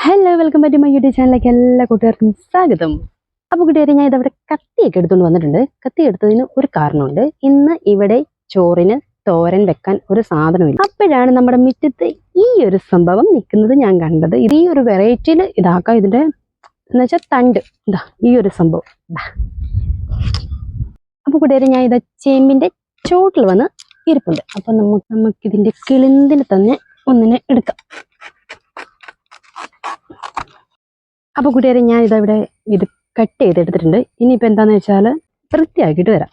Hello welcome back to my YouTube ചാനലിലേക്ക് എല്ലാ കൂട്ടുകാർക്കും സ്വാഗതം. അപ്പോൾ കൂട്ടുകാരെ ഞാൻ ഇതവിടെ കത്തിയൊക്കെ എടുത്തുകൊണ്ട് വന്നിട്ടുണ്ട്. കത്തി എടുത്തതിന് ഒരു കാരണമുണ്ട്. ഇന്ന് ഇവിടെ ചോറിന് തോരൻ വെക്കാൻ ഒരു സാധനമില്ല. അപ്പോഴാണ് നമ്മുടെ മുറ്റത്ത് ഈ ഒരു സംഭവം നിൽക്കുന്നത് ഞാൻ കണ്ടത്. ഇത് ഈ ഒരു വെറൈറ്റിയിൽ ഇതാക്കാം. ഇതിന്റെ എന്ന് വെച്ചാൽ തണ്ട്. ഇതാ ഈ ഒരു സംഭവം. അപ്പോൾ കൂട്ടുകാരെ ഞാൻ ഇതാ ചേമ്പിന്റെ ചോട്ടിൽ വന്ന് ഇരിപ്പുണ്ട്. അപ്പം നമുക്ക് നമുക്കിതിന്റെ കിളിന്തിന് തന്നെ ഒന്നിനെ എടുക്കാം. അപ്പൊ കൂട്ടുകാരെ ഞാൻ ഇതവിടെ ഇത് കട്ട് ചെയ്തെടുത്തിട്ടുണ്ട്. ഇനിയിപ്പോ എന്താന്ന് വെച്ചാൽ വൃത്തിയാക്കിയിട്ട് വരാം.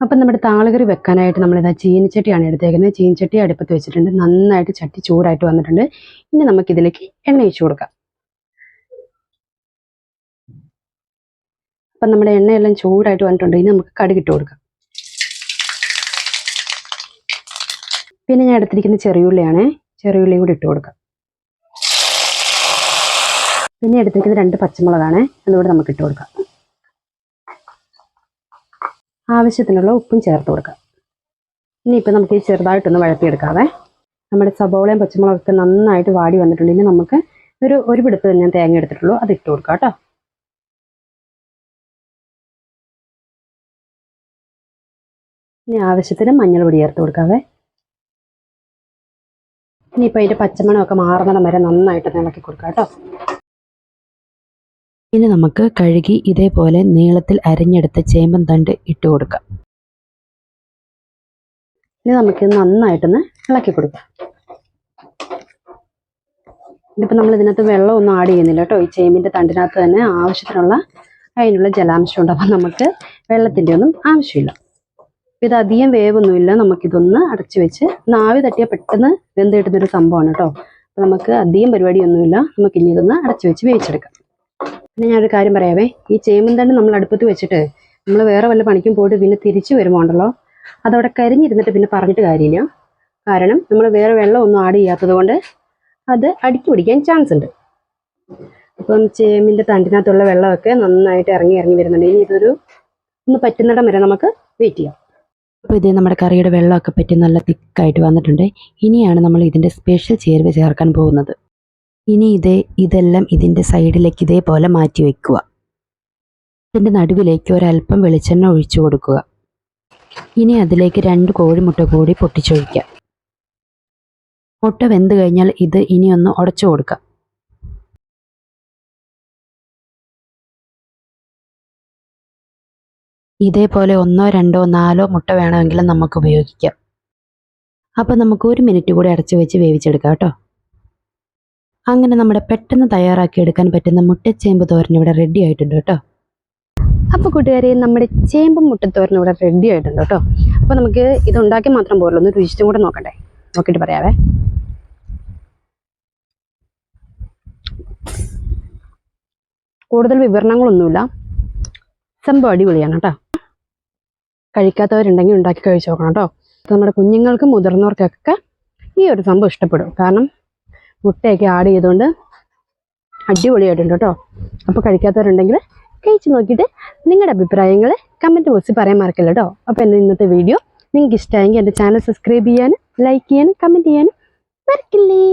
അപ്പം നമ്മുടെ താളകറി വെക്കാനായിട്ട് നമ്മളിതാ ചീനിച്ചട്ടിയാണ് എടുത്തേക്കുന്നത്. ചീനിച്ചട്ടി അടുപ്പത്ത് വെച്ചിട്ടുണ്ട്. നന്നായിട്ട് ചട്ടി ചൂടായിട്ട് വന്നിട്ടുണ്ട്. ഇനി നമുക്കിതിലേക്ക് എണ്ണ ഒഴിച്ചു കൊടുക്കാം. അപ്പം നമ്മുടെ എണ്ണയെല്ലാം ചൂടായിട്ട് വന്നിട്ടുണ്ട്. ഇനി നമുക്ക് കടുകിട്ട് കൊടുക്കാം. പിന്നെ ഞാൻ എടുത്തിരിക്കുന്ന ചെറിയുള്ളിയാണ് ചെറിയുള്ളിയും കൂടി ഇട്ട് കൊടുക്കാം. പിന്നെ എടുത്തിരിക്കുന്നത് രണ്ട് പച്ചമുളകാണ്. അതുകൂടെ നമുക്ക് ഇട്ട് കൊടുക്കാം. ആവശ്യത്തിനുള്ള ഉപ്പും ചേർത്ത് കൊടുക്കാം. ഇനി ഇനിയിപ്പോൾ നമുക്ക് ഈ ചെറുതായിട്ടൊന്ന് വഴറ്റിയെടുക്കാവേ. നമ്മുടെ സബോളയും പച്ചമുളകൊക്കെ നന്നായിട്ട് വാടി വന്നിട്ടുണ്ട്. ഇനി നമുക്ക് ഒരു ഒരു പിടുത്ത് ഞാൻ തേങ്ങ എടുത്തിട്ടുള്ളൂ. അത് ഇട്ട് കൊടുക്കാം കേട്ടോ. ഇനി ആവശ്യത്തിന് മഞ്ഞൾ പൊടി ചേർത്ത് കൊടുക്കാവേ. ഇനിയിപ്പോൾ അതിന്റെ പച്ചമണമൊക്കെ മാറുന്നിടം വരെ നന്നായിട്ട് ഇളക്കി കൊടുക്കാം കേട്ടോ. ഇനി നമുക്ക് കഴുകി ഇതേപോലെ നീളത്തിൽ അരിഞ്ഞെടുത്ത ചേമ്പൻ തണ്ട് ഇട്ട് കൊടുക്കാം. ഇനി നമുക്ക് നന്നായിട്ടൊന്ന് ഇളക്കി കൊടുക്കാം. ഇതിപ്പോൾ നമ്മൾ ഇതിനകത്ത് വെള്ളമൊന്നും ആഡ് ചെയ്യുന്നില്ല കേട്ടോ. ഈ ചേമ്പിന്റെ തണ്ടിനകത്ത് തന്നെ ആവശ്യത്തിനുള്ള അതിനുള്ള ജലാംശം ഉണ്ട്. അപ്പം നമുക്ക് വെള്ളത്തിന്റെ ഒന്നും ആവശ്യമില്ല. ഇത് അധികം വേവൊന്നുമില്ല. നമുക്കിതൊന്ന് അടച്ചു വെച്ച് നാവി തട്ടിയാൽ പെട്ടെന്ന് വെന്ത് കിട്ടുന്നൊരു സംഭവമാണ് കേട്ടോ. അപ്പം നമുക്ക് അധികം പരിപാടിയൊന്നുമില്ല. നമുക്ക് ഇനി ഇതൊന്ന് അടച്ചു വെച്ച് വേവിച്ചെടുക്കാം. പിന്നെ ഞാനൊരു കാര്യം പറയാവേ. ഈ ചേമ്പൻ തന്നെ നമ്മൾ അടുപ്പത്ത് വെച്ചിട്ട് നമ്മൾ വേറെ വല്ല പണിക്കും പോയിട്ട് പിന്നെ തിരിച്ചു വരുമ്പോണ്ടല്ലോ അതവിടെ കരിഞ്ഞിരുന്നിട്ട് പിന്നെ പറഞ്ഞിട്ട് കാര്യമില്ല. കാരണം നമ്മൾ വേറെ വെള്ളമൊന്നും ആഡ് ചെയ്യാത്തത് കൊണ്ട് അത് അടുക്കി പിടിക്കാൻ ചാൻസ് ഉണ്ട്. അപ്പം ചേമ്പിന്റെ തണ്ടിനകത്തുള്ള വെള്ളമൊക്കെ നന്നായിട്ട് ഇറങ്ങി ഇറങ്ങി വരുന്നുണ്ട്. ഇനി ഇതൊരു ഒന്ന് പറ്റുന്നിടം വരെ നമുക്ക് വെയിറ്റ് ചെയ്യാം. അപ്പോൾ ഇത് നമ്മുടെ കറിയുടെ വെള്ളമൊക്കെ പറ്റി നല്ല തിക്കായിട്ട് വന്നിട്ടുണ്ട്. ഇനിയാണ് നമ്മൾ ഇതിന്റെ സ്പെഷ്യൽ ചേരുവ ചേർക്കാൻ പോകുന്നത്. ഇനി ഇത് ഇതെല്ലാം ഇതിന്റെ സൈഡിലേക്ക് ഇതേപോലെ മാറ്റി വയ്ക്കുക ഇതിന്റെ നടുവിലേക്ക് ഒരല്പം വെളിച്ചെണ്ണ ഒഴിച്ചു കൊടുക്കുക. ഇനി അതിലേക്ക് രണ്ട് കോഴിമുട്ട കൂടി പൊട്ടിച്ചൊഴിക്കുക മുട്ട വെന്ത് കഴിഞ്ഞാൽ ഇത് ഇനിയൊന്ന് ഉടച്ചു കൊടുക്കുക ഇതേപോലെ ഒന്നോ രണ്ടോ നാലോ മുട്ട വേണമെങ്കിലും നമുക്ക് ഉപയോഗിക്കാം. അപ്പോൾ നമുക്ക് ഒരു മിനിറ്റ് കൂടി അടച്ചു വെച്ച് വേവിച്ചെടുക്കാം കേട്ടോ. അങ്ങനെ നമ്മുടെ പെട്ടെന്ന് തയ്യാറാക്കി എടുക്കാൻ പറ്റുന്ന മുട്ടച്ചേമ്പ് തോരൻ ഇവിടെ റെഡി ആയിട്ടുണ്ട് കേട്ടോ. അപ്പോൾ കൂട്ടുകാരെ നമ്മുടെ ചേമ്പും മുട്ടത്തോരൻ ഇവിടെ റെഡി ആയിട്ടുണ്ട് കേട്ടോ. അപ്പോൾ നമുക്ക് ഇത് ഉണ്ടാക്കി മാത്രം പോരല്ലോ. ഒന്ന് രുചിച്ചും കൂടെ നോക്കണ്ടേ? നോക്കിയിട്ട് പറയാവേ. കൂടുതൽ വിവരണങ്ങളൊന്നുമില്ല. സംഭവം അടിപൊളിയാണ് കേട്ടോ. കഴിക്കാത്തവരുണ്ടെങ്കിൽ ഉണ്ടാക്കി കഴിച്ചു നോക്കണം കേട്ടോ. നമ്മുടെ കുഞ്ഞുങ്ങൾക്കും മുതിർന്നവർക്കൊക്കെ ഈ ഒരു സംഭവം ഇഷ്ടപ്പെടും. കാരണം മുട്ടയൊക്കെ ആഡ് ചെയ്തുകൊണ്ട് അടിപൊളിയായിട്ടുണ്ട് കേട്ടോ. അപ്പോൾ കഴിക്കാത്തവരുണ്ടെങ്കിൽ കഴിച്ച് നോക്കിയിട്ട് നിങ്ങളുടെ അഭിപ്രായങ്ങൾ കമന്റ് ബോക്സിൽ പറയാൻ മറക്കില്ല കേട്ടോ. അപ്പോൾ എന്റെ ഇന്നത്തെ വീഡിയോ നിങ്ങൾക്ക് ഇഷ്ടമായെങ്കിൽ എന്റെ ചാനൽ സബ്സ്ക്രൈബ് ചെയ്യാനും ലൈക്ക് ചെയ്യാനും കമന്റ് ചെയ്യാനും മറക്കില്ലേ.